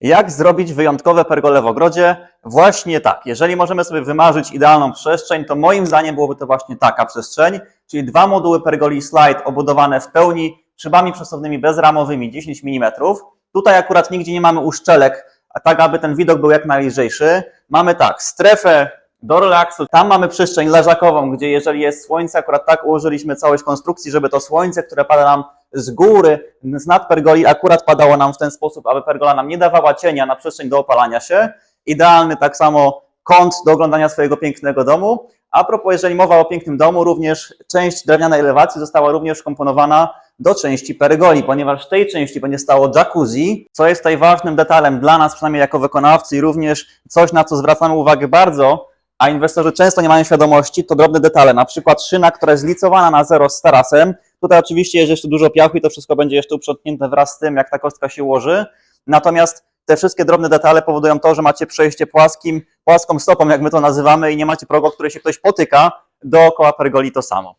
Jak zrobić wyjątkowe pergole w ogrodzie? Właśnie tak. Jeżeli możemy sobie wymarzyć idealną przestrzeń, to moim zdaniem byłoby to właśnie taka przestrzeń, czyli dwa moduły pergoli slide obudowane w pełni szybami przesuwnymi bezramowymi 10 mm. Tutaj akurat nigdzie nie mamy uszczelek, tak aby ten widok był jak najlżejszy. Mamy tak, strefę do relaksu. Tam mamy przestrzeń leżakową, gdzie jeżeli jest słońce, akurat tak ułożyliśmy całość konstrukcji, żeby to słońce, które pada nam z góry, z nad pergoli, akurat padało nam w ten sposób, aby pergola nam nie dawała cienia na przestrzeń do opalania się. Idealny tak samo kąt do oglądania swojego pięknego domu. A propos, jeżeli mowa o pięknym domu, również część drewnianej elewacji została również wkomponowana do części pergoli, ponieważ w tej części będzie stało jacuzzi, co jest tutaj ważnym detalem dla nas, przynajmniej jako wykonawcy i również coś, na co zwracamy uwagę bardzo, a inwestorzy często nie mają świadomości, to drobne detale, na przykład szyna, która jest zlicowana na zero z tarasem. Tutaj oczywiście jest jeszcze dużo piachu i to wszystko będzie jeszcze uprzątnięte wraz z tym, jak ta kostka się ułoży. Natomiast te wszystkie drobne detale powodują to, że macie przejście płaskim, płaską stopą, jak my to nazywamy, i nie macie progu, który się ktoś potyka, dookoła pergoli to samo.